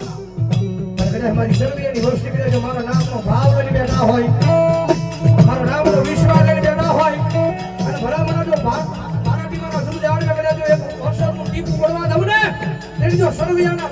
કદાચ મારી શરદી વસ્તી કદાચ જો મારા નામનો ભાવ લઈને ના હોય મારો નામનો વિશ્વાસ લઈને ના હોય અને ભલામણ જો ભા- મારાથી મારા આવે કદાચ જો એક વરસાદનું ટીપું પડવા દઉં ને? તેની જો સર્વિયાના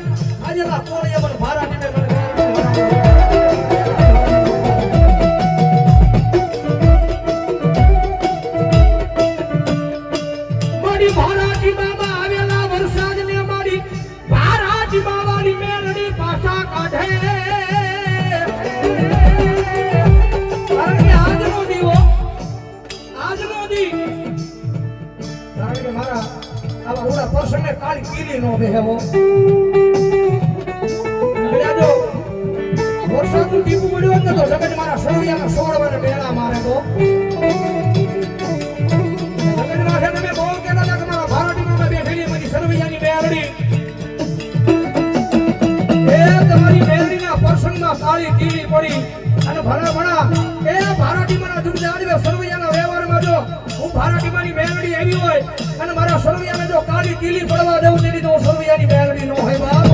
પ્રસંગે નો બેહવો. એટલે વરસાદનું ટીપું પડ્યું હોય તો જગત મારા સળિયાના સોળવાને મેળા મારે તો. મારા મારી કાળી ભલા એ ભારાટીમાંના દુર્જે આડવે સરવૈયાના વ્યવહારમાં જો હું ભારાટીમાંની મેરડી આવી હોય અને મારા સરવૈયાને જો કાળી ટીલી પડવા દઉં તેની તો હું સરવૈયાની મેરડી ન હોય બાપ.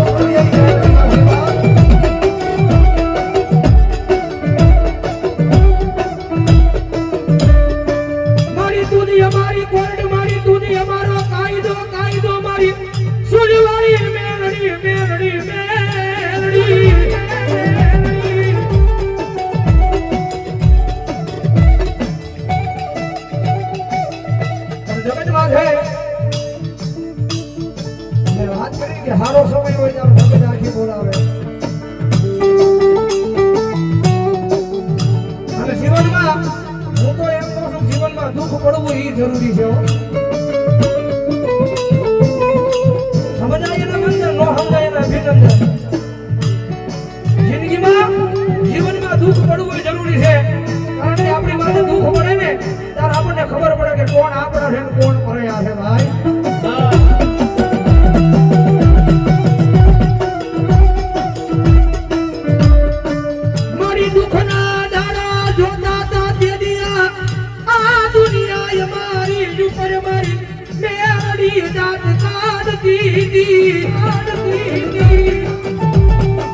મેરડી દાંત કાઢતી દી કાઢતી દી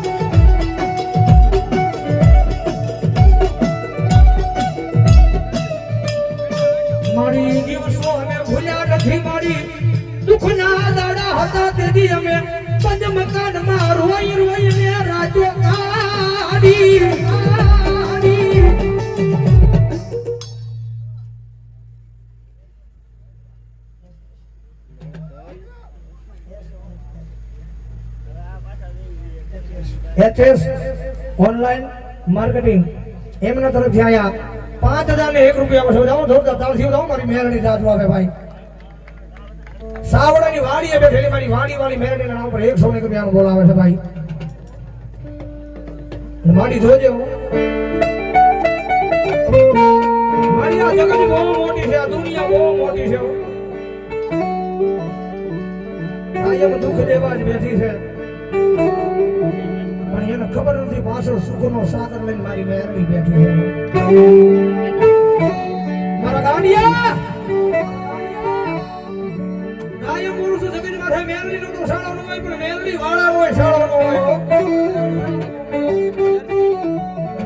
મારી દિવસો અમે ભૂલ્યા નથી મારી. દુઃખના દાડા હતા તેથી અમે એચએસ ઓનલાઈન માર્કેટિંગ એમના તરફથી આયા પાંચ હજાર ને એક રૂપિયા વસો જાઓ જોરદાર તાળથી જાઓ મારી મેરડી જાજુ આવે ભાઈ. સાવડાની વાડીએ બેઠેલી મારી વાડી વાળી મેરડીના નામ પર એકસો ને રૂપિયાનું બોલાવે છે ભાઈ. માડી જોજે હું. મારી આ જગત બહુ મોટી છે, આ દુનિયા બહુ મોટી છે. આ એમ દુઃખ દેવા જ બેઠી છે. પણ એને ખબર નથી પાછળ સુખનો સાગર લઈને મારી મહેરણી બેઠી છે. મારા ગાંડિયા! કાયમ જમીન માથે મેરડી નો તો શાળો હોય, પણ મેરડી વાળા હોય શાળો નો હોય.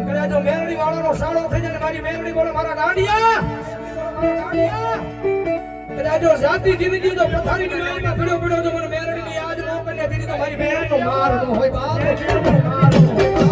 કદાચ જો મેરડી વાળો નો શાળો થઈ જાય મારી મેરડી બોલે મારા ગાંડિયા! જો જાતિ જિંદગી તો પથારી ની વાળમાં પડ્યો પડ્યો તો મને મેરડી ની આજ કરીને દીધી તો મારી બેન નો માર હોય બાપ. માર હોય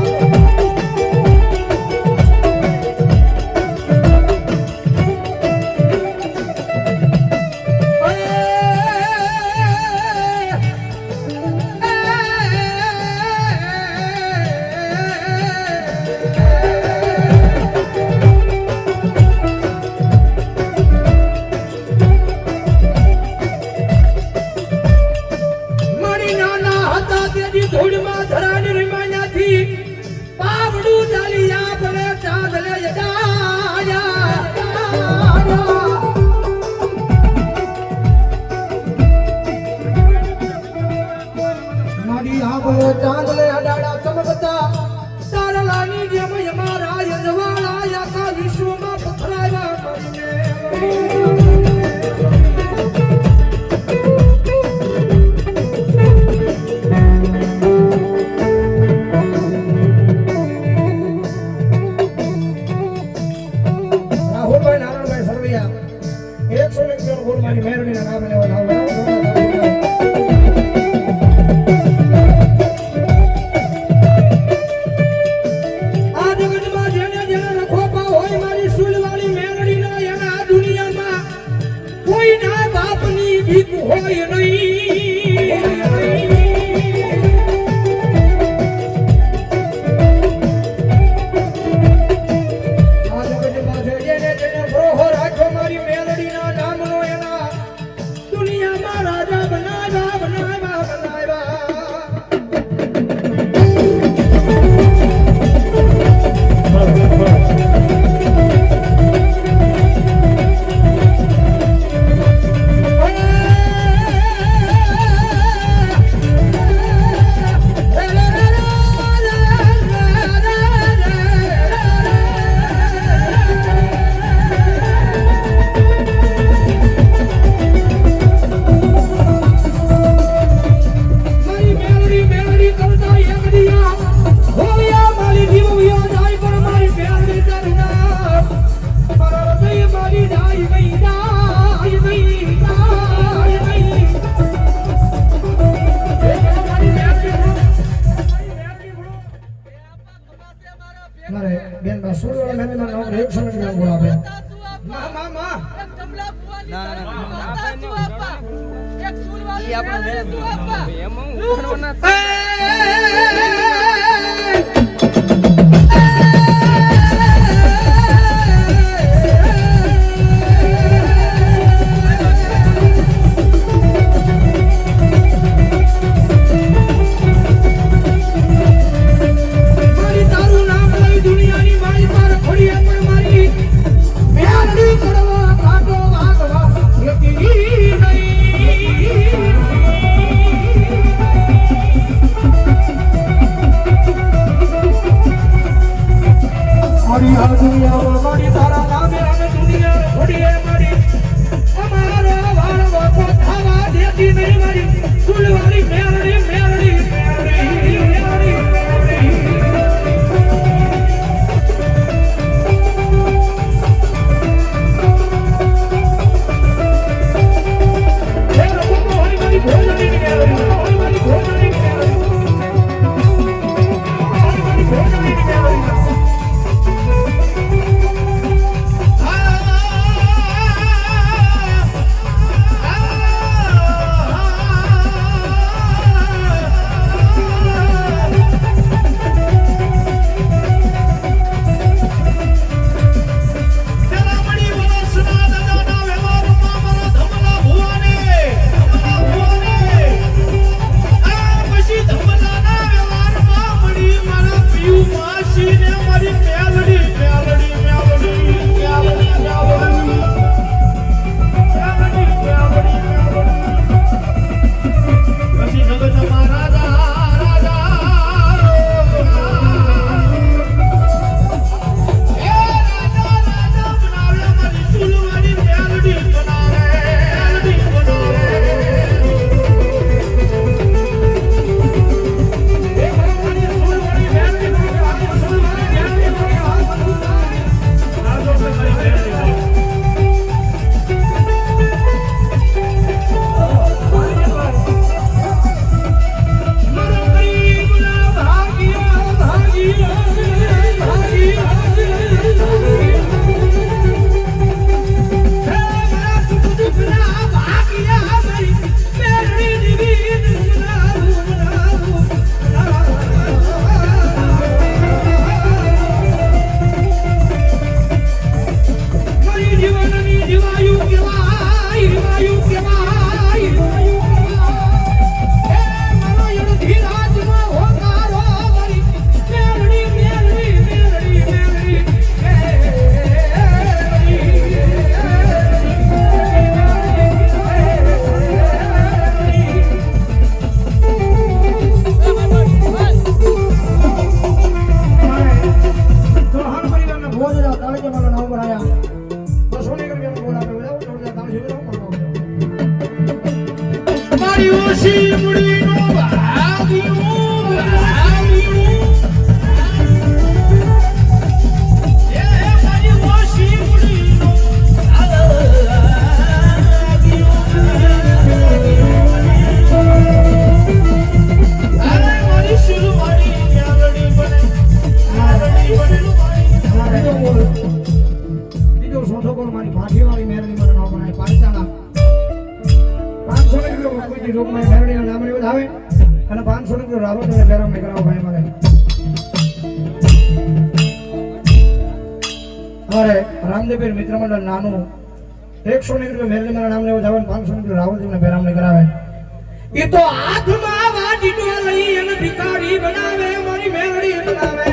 નાનું. એકસો ને રૂપિયા મેરલીમાના નામને વધાવે પાંચસો રૂપિયા રાહુલજીને બેરામને કરાવે. એ તો હાથમાં વાડીને લઈ અને ભિખારી બનાવે, મારી મેરડી બનાવે